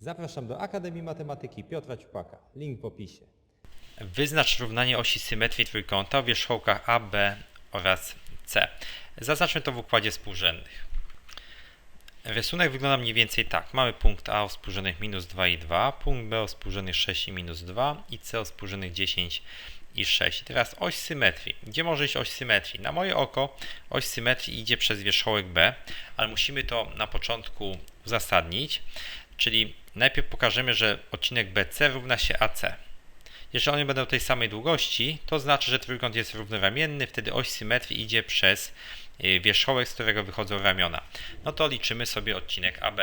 Zapraszam do Akademii Matematyki Piotra Ciupaka. Link w opisie. Wyznacz równanie osi symetrii trójkąta o wierzchołkach A, B oraz C. Zaznaczmy to w układzie współrzędnych. Rysunek wygląda mniej więcej tak. Mamy punkt A o współrzędnych minus 2 i 2, punkt B o współrzędnych 6 i minus 2 i C o współrzędnych 10 i 6. Teraz oś symetrii. Gdzie może iść oś symetrii? Na moje oko oś symetrii idzie przez wierzchołek B, ale musimy to na początku uzasadnić, czyli najpierw pokażemy, że odcinek BC równa się AC. Jeżeli one będą tej samej długości, to znaczy, że trójkąt jest równoramienny, wtedy oś symetrii idzie przez y, wierzchołek, z którego wychodzą ramiona. No to liczymy sobie odcinek AB.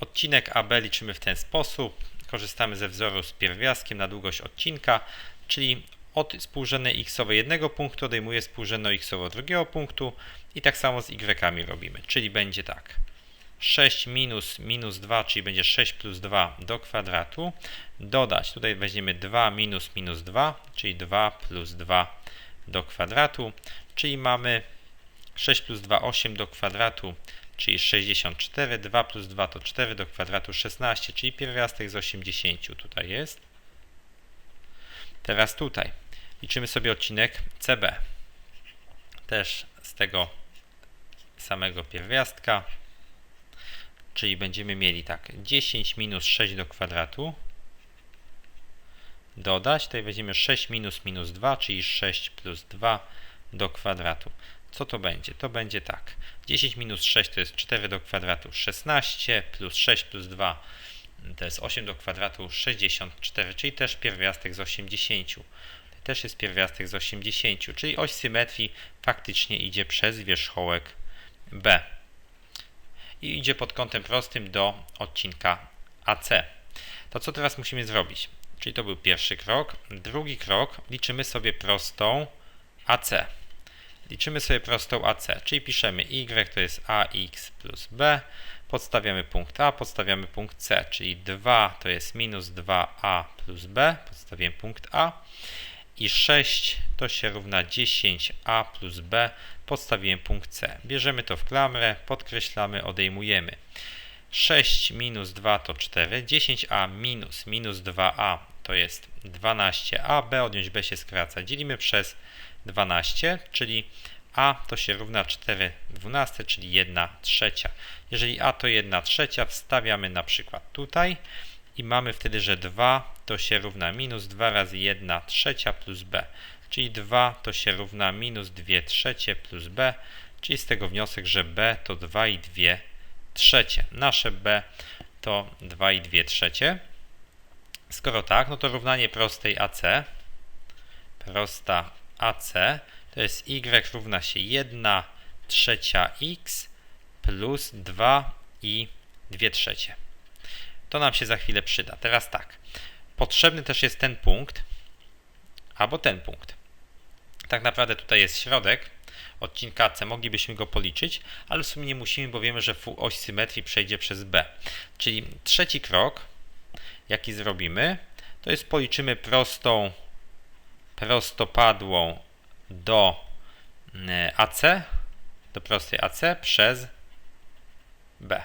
Odcinek AB liczymy w ten sposób. Korzystamy ze wzoru z pierwiastkiem na długość odcinka, czyli od współrzędnej x jednego punktu odejmuję współrzędną x drugiego punktu i tak samo z y robimy, czyli będzie tak. 6 minus minus 2, czyli będzie 6 plus 2 do kwadratu, dodać, tutaj weźmiemy 2 minus minus 2, czyli 2 plus 2 do kwadratu, czyli mamy 6 plus 2, 8 do kwadratu, czyli 64, 2 plus 2 to 4 do kwadratu 16, czyli pierwiastek z 80 tutaj jest. Teraz tutaj. Liczymy sobie odcinek CB, też z tego samego pierwiastka, czyli będziemy mieli tak 10 minus 6 do kwadratu dodać, tutaj weźmiemy 6 minus minus 2, czyli 6 plus 2 do kwadratu. Co to będzie? To będzie tak. 10 minus 6 to jest 4 do kwadratu 16, plus 6 plus 2 to jest 8 do kwadratu 64, czyli też pierwiastek z 80. To też jest pierwiastek z 80, czyli oś symetrii faktycznie idzie przez wierzchołek B i idzie pod kątem prostym do odcinka AC. To co teraz musimy zrobić? Czyli to był pierwszy krok. Drugi krok, liczymy sobie prostą AC. Liczymy sobie prostą AC, czyli piszemy y to jest ax plus b, podstawiamy punkt A, podstawiamy punkt C, czyli 2 to jest minus 2a plus b, podstawiamy punkt A i 6 to się równa 10a plus b, podstawiłem punkt C. Bierzemy to w klamrę, podkreślamy, odejmujemy. 6 minus 2 to 4, 10a minus minus 2a to jest 12a, b odjąć b się skraca. Dzielimy przez 12, czyli a to się równa 4 12, czyli 1 trzecia. Jeżeli a to 1 trzecia, wstawiamy na przykład tutaj i mamy wtedy, że 2 to się równa minus 2 razy 1 trzecia plus b, czyli 2 to się równa minus 2 trzecie plus b, czyli z tego wniosek, że b to 2 i 2 trzecie. Nasze b to 2 i 2 trzecie. Skoro tak, no to równanie prostej AC, prosta AC, to jest y równa się 1 trzecia x plus 2 i 2 trzecie. To nam się za chwilę przyda. Teraz tak. Potrzebny też jest ten punkt, albo ten punkt. Tak naprawdę tutaj jest środek odcinka C. Moglibyśmy go policzyć, ale w sumie nie musimy, bo wiemy, że oś symetrii przejdzie przez B. Czyli trzeci krok, jaki zrobimy, to jest policzymy prostą prostopadłą do e, AC, do prostej AC przez B.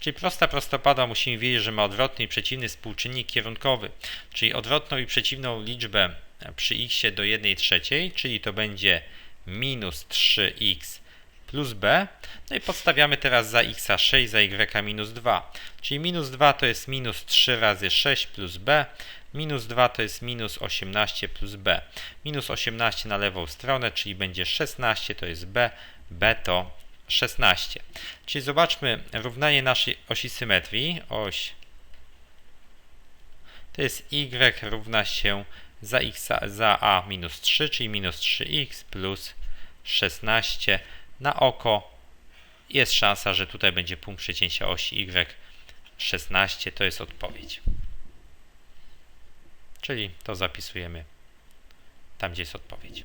Czyli prosta prostopada musimy wiedzieć, że ma odwrotny i przeciwny współczynnik kierunkowy, czyli odwrotną i przeciwną liczbę przy x do 1 trzeciej, czyli to będzie minus 3x plus b. No i podstawiamy teraz za x 6, za y minus 2. Czyli minus 2 to jest minus 3 razy 6 plus b, minus 2 to jest minus 18 plus b. Minus 18 na lewą stronę, czyli będzie 16 to jest b, b to 16. Czyli zobaczmy równanie naszej osi symetrii. Oś to jest y równa się za, x, za a minus 3, czyli minus 3x plus 16 na oko. Jest szansa, że tutaj będzie punkt przecięcia osi y 16. To jest odpowiedź. Czyli to zapisujemy tam, gdzie jest odpowiedź.